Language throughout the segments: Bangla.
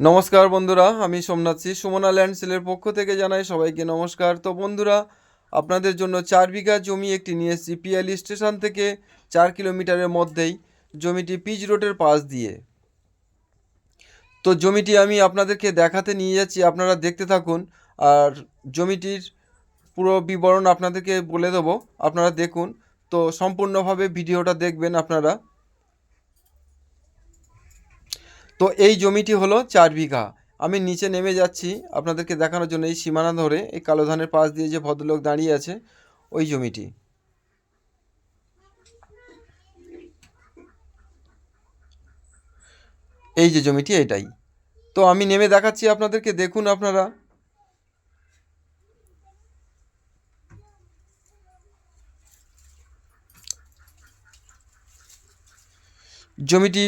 নমস্কার বন্ধুরা, আমি সোমনাথ সি, সুমনা ল্যান্ড সেলের পক্ষ থেকে জানাই সবাইকে নমস্কার। তো বন্ধুরা, আপনাদের জন্য চার বিঘা জমি একটি নিয়ে এসেছি পিয়ালি স্টেশন থেকে চার কিলোমিটারের মধ্যেই, জমিটি পিচ রোডের পাশ দিয়ে। তো জমিটি আমি আপনাদেরকে দেখাতে নিয়ে যাচ্ছি, আপনারা দেখতে থাকুন, আর জমিটির পুরো বিবরণ আপনাদেরকে বলে দেবো, আপনারা দেখুন। তো সম্পূর্ণভাবে ভিডিওটা দেখবেন আপনারা। তো এই জমিটি হলো চার বিঘা। আমি নিচে নেমে যাচ্ছি আপনাদেরকে দেখানোর জন্য এই সীমানা ধরে, এই কালো ধানের পাশ দিয়ে যে ভদ্রলোক দাঁড়িয়ে আছে, ওই জমিটি। এই যে জমিটি, এটাই। তো আমি নেমে দেখাচ্ছি আপনাদেরকে, দেখুন আপনারা। জমিটি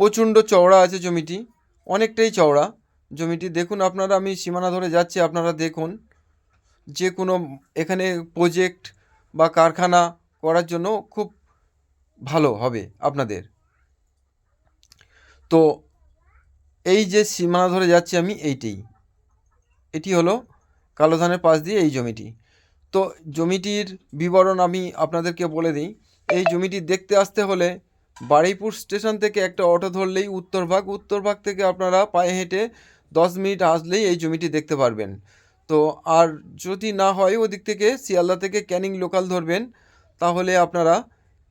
প্রচণ্ড চওড়া আছে জমিটি, অনেকটাই চওড়া। জমিটি দেখুন আপনারা, আমি সীমানা ধরে যাচ্ছি, আপনারা দেখুন। যে কোনো এখানে প্রজেক্ট বা কারখানা করার জন্য খুব ভালো হবে আপনাদের। তো এই যে সীমানা ধরে যাচ্ছি আমি, এইটাই। এটি হলো কালো ধানের পাশ দিয়ে এই জমিটি। তো জমিটির বিবরণ আমি আপনাদেরকে বলে দিই। এই জমিটি দেখতে আসতে হলে বারুইপুর স্টেশন থেকে একটা অটো ধরলেই উত্তরভাগ উত্তরভাগ থেকে আপনারা পায়ে হেঁটে দশ মিনিট আসলেই এই জমিটি দেখতে পারবেন। তো আর যদি না হয় ওদিক থেকে, শিয়ালদা থেকে ক্যানিং লোকাল ধরবেন, তাহলে আপনারা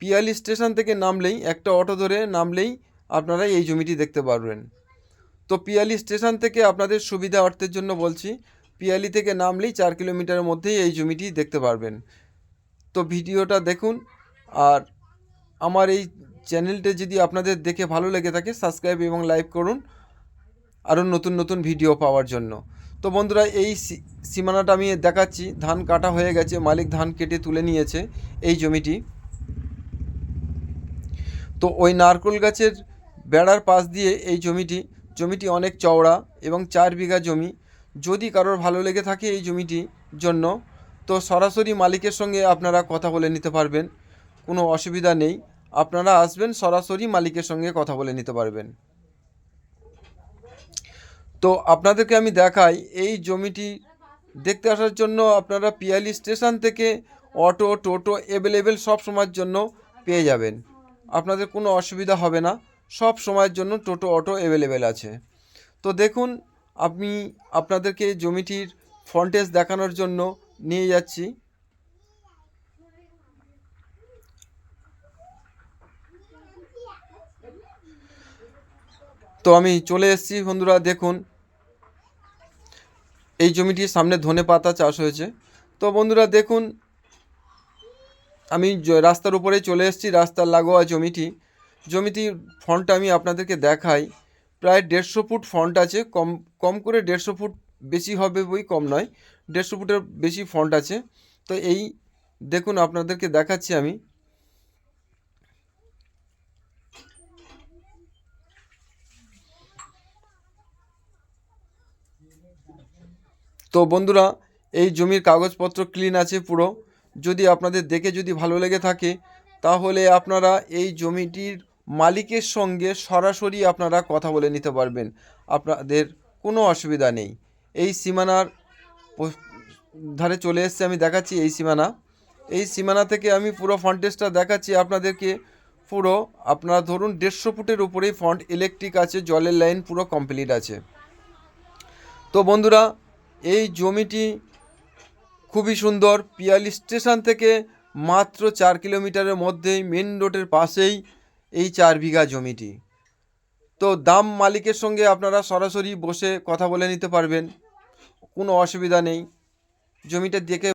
পিয়ালি স্টেশন থেকে নামলেই, একটা অটো ধরে নামলেই আপনারা এই জমিটি দেখতে পারবেন। তো পিয়ালি স্টেশন থেকে আপনাদের সুবিধা অর্থের জন্য বলছি, পিয়ালি থেকে নামলেই চার কিলোমিটারের মধ্যেই এই জমিটি দেখতে পারবেন। তো ভিডিওটা দেখুন, আর আমার এই চ্যানেলটা যদি আপনাদের দেখে ভালো লেগে থাকে সাবস্ক্রাইব এবং লাইক করুন। আরও নতুন নতুন ভিডিও পাওয়ার জন্য। তো বন্ধুরা, এই সীমানাটা আমি দেখাচ্ছি। ধান কাটা হয়ে গেছে, মালিক ধান কেটে তুলে নিয়েছে এই জমিটি। তো ওই নারকেল গাছের বেড়ার পাশ দিয়ে এই জমিটি জমিটি অনেক চওড়া এবং চার বিঘা জমি। যদি কারোর ভালো লেগে থাকে এই জমিটি জন্য, তো সরাসরি মালিকের সঙ্গে আপনারা কথা বলে নিতে পারবেন। কোনো অসুবিধা নেই। আপনারা আসবেন, সরাসরি মালিকের সঙ্গে কথা বলে নিতে পারবেন। তো আপনাদেরকে আমি দেখাই, এই জমিটি দেখতে আসার জন্য আপনারা পিয়ালি স্টেশন থেকে অটো, টোটো অ্যাভেলেবেল সব সময়ের জন্য পেয়ে যাবেন। আপনাদের কোনো অসুবিধা হবে না, সব সময়ের জন্য টোটো, অটো অ্যাভেলেবেল আছে। তো দেখুন, আমি আপনাদেরকে জমিটির ফন্টেজ দেখানোর জন্য নিয়ে যাচ্ছি। তো আমি চলে এসেছি বন্ধুরা, দেখুন। এই জমিটির সামনে ধনে পাতা চাষ হয়েছে। তো বন্ধুরা, দেখুন, আমি রাস্তার উপরে চলে এসেছি, রাস্তার লাগোয়া জমিটি। জমিটি ফন্টটা আমি আপনাদেরকে দেখাই। প্রায় দেড়শো ফুট ফন্ট আছে, কম কম করে দেড়শো ফুট বেশি হবে বই, কম নয়। দেড়শো ফুটের বেশি ফন্ট আছে। তো এই, দেখুন, আপনাদেরকে দেখাচ্ছি আমি। তো বন্ধুরা, এই জমির কাগজপত্র ক্লিন আছে পুরো। যদি আপনাদের দেখে যদি ভালো লেগে থাকে, তাহলে আপনারা এই জমিটির মালিকের সঙ্গে সরাসরি আপনারা কথা বলে নিতে পারবেন। আপনাদের কোনো অসুবিধা নেই। এই সীমানার ধারে চলে এসেছে আমি, দেখাচ্ছি এই সীমানা। এই সীমানা থেকে আমি পুরো ফন্টেজটা দেখাচ্ছি আপনাদেরকে পুরো। আপনারা ধরুন দেড়শো ফুটের উপরেই ফন্ট ইলেকট্রিক আছে, জলের লাইন পুরো কমপ্লিট আছে। তো বন্ধুরা, এই জমিটি খুবই সুন্দর। পিয়ালি স্টেশন থেকে মাত্র চার কিলোমিটারের মধ্যেই, মেন রোডের পাশেই এই চার বিঘা জমিটি। তো দাম মালিকের সঙ্গে আপনারা সরাসরি বসে কথা বলে নিতে পারবেন, কোনো অসুবিধা নেই। জমিটা দেখে